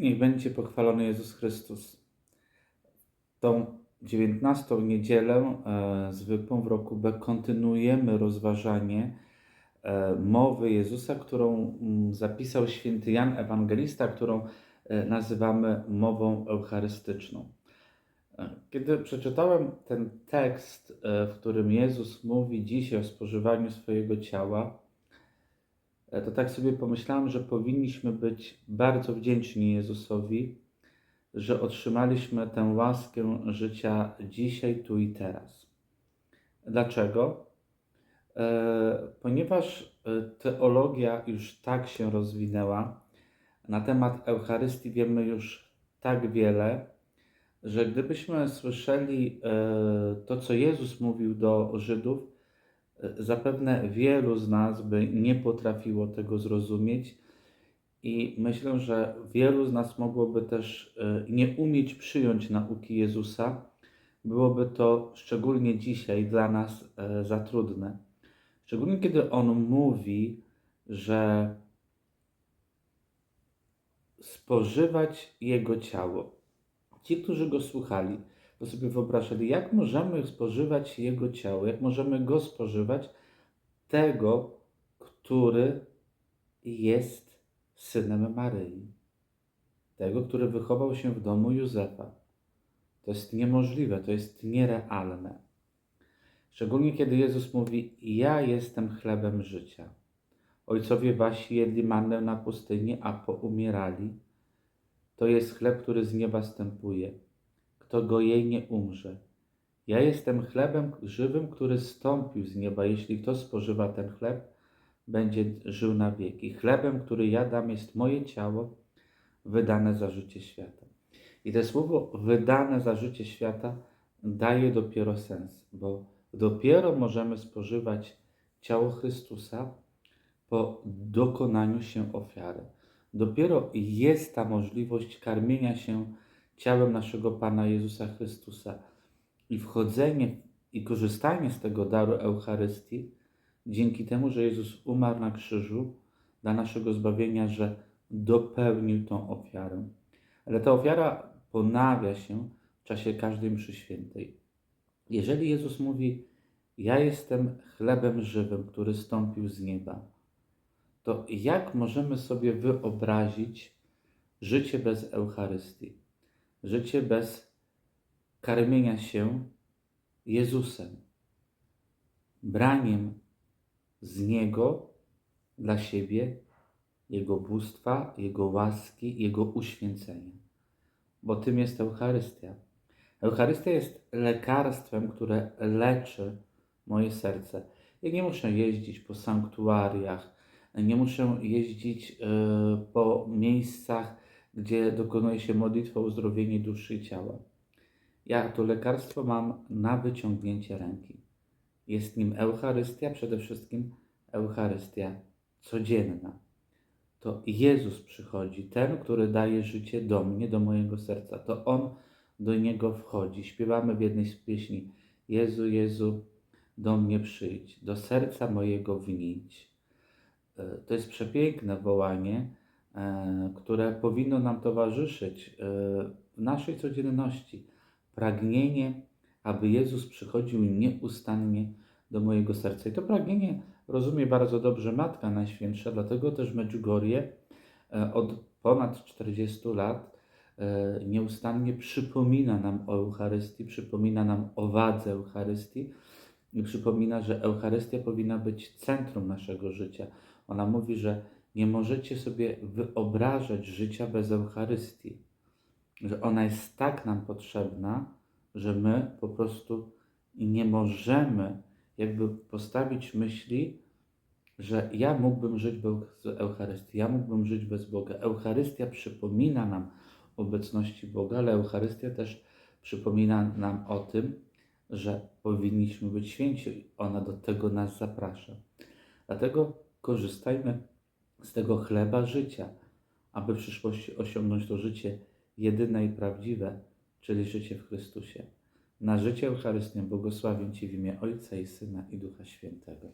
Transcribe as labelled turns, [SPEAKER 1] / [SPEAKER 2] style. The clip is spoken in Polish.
[SPEAKER 1] Niech będzie pochwalony Jezus Chrystus. Tą 19 niedzielę e, zwykłą w roku B kontynuujemy rozważanie e, mowy Jezusa, którą mm, zapisał święty Jan Ewangelista, którą e, nazywamy mową eucharystyczną. E, Kiedy przeczytałem ten tekst, e, w którym Jezus mówi dzisiaj o spożywaniu swojego ciała, to tak sobie pomyślałem, że powinniśmy być bardzo wdzięczni Jezusowi, że otrzymaliśmy tę łaskę życia dzisiaj, tu i teraz. Dlaczego? E, Ponieważ e, teologia już tak się rozwinęła, na temat Eucharystii wiemy już tak wiele, że gdybyśmy słyszeli e, to, co Jezus mówił do Żydów, e, zapewne wielu z nas by nie potrafiło tego zrozumieć i myślę, że wielu z nas mogłoby też e, nie umieć przyjąć nauki Jezusa. Byłoby to szczególnie dzisiaj dla nas e, za trudne. Szczególnie kiedy On mówi, że spożywać Jego ciało. Ci, którzy Go słuchali, to sobie wyobrażali, jak możemy spożywać Jego ciało, jak możemy Go spożywać, tego, który jest synem Maryi, tego, który wychował się w domu Józefa. To jest niemożliwe, to jest nierealne. Szczególnie kiedy Jezus mówi: Ja jestem chlebem życia. Ojcowie wasi jedli mannę na pustyni, a poumierali. To jest chleb, który z nieba stępuje. Kto go jej nie umrze. Ja jestem chlebem żywym, który stąpił z nieba. Jeśli kto spożywa ten chleb, będzie żył na wieki. Chlebem, który ja dam, jest moje ciało, wydane za życie świata. I to słowo wydane za życie świata daje dopiero sens, bo dopiero możemy spożywać ciało Chrystusa po dokonaniu się ofiary. Dopiero jest ta możliwość karmienia się ciałem naszego Pana Jezusa Chrystusa i wchodzenie i korzystanie z tego daru Eucharystii dzięki temu, że Jezus umarł na krzyżu dla naszego zbawienia, że dopełnił tą ofiarę. Ale ta ofiara ponawia się w czasie każdej mszy świętej. Jeżeli Jezus mówi, ja jestem chlebem żywym, który stąpił z nieba, to jak możemy sobie wyobrazić życie bez Eucharystii? Życie bez karmienia się Jezusem, braniem z Niego dla siebie, Jego bóstwa, Jego łaski, Jego uświęcenia. Bo tym jest Eucharystia. Eucharystia jest lekarstwem, które leczy moje serce. Ja nie muszę jeździć po sanktuariach, nie muszę jeździć e, po miejscach, gdzie dokonuje się modlitwa o uzdrowienie duszy i ciała. Ja to lekarstwo mam na wyciągnięcie ręki. Jest nim Eucharystia, przede wszystkim Eucharystia codzienna. To Jezus przychodzi, ten, który daje życie do mnie, do mojego serca. To On do niego wchodzi. Śpiewamy w jednej z pieśni: Jezu, Jezu, do mnie przyjdź, do serca mojego wnić. E, To jest przepiękne wołanie, które powinno nam towarzyszyć e, w naszej codzienności. Pragnienie, aby Jezus przychodził nieustannie do mojego serca. I to pragnienie rozumie bardzo dobrze Matka Najświętsza, dlatego też Medjugorje od ponad 40 lat nieustannie przypomina nam o Eucharystii, przypomina nam o wadze Eucharystii i przypomina, że Eucharystia powinna być centrum naszego życia. Ona mówi, że nie możecie sobie wyobrażać życia bez Eucharystii, że ona jest tak nam potrzebna, że my po prostu nie możemy jakby postawić myśli, że ja mógłbym żyć bez Eucharystii, ja mógłbym żyć bez Boga. Eucharystia przypomina nam obecności Boga, ale Eucharystia też przypomina nam o tym, że powinniśmy być święci. Ona do tego nas zaprasza. Dlatego korzystajmy z tego chleba życia, aby w przyszłości osiągnąć to życie jedyne i prawdziwe, czyli życie w Chrystusie. Na życie Eucharystię błogosławię Ci w imię Ojca i Syna i Ducha Świętego.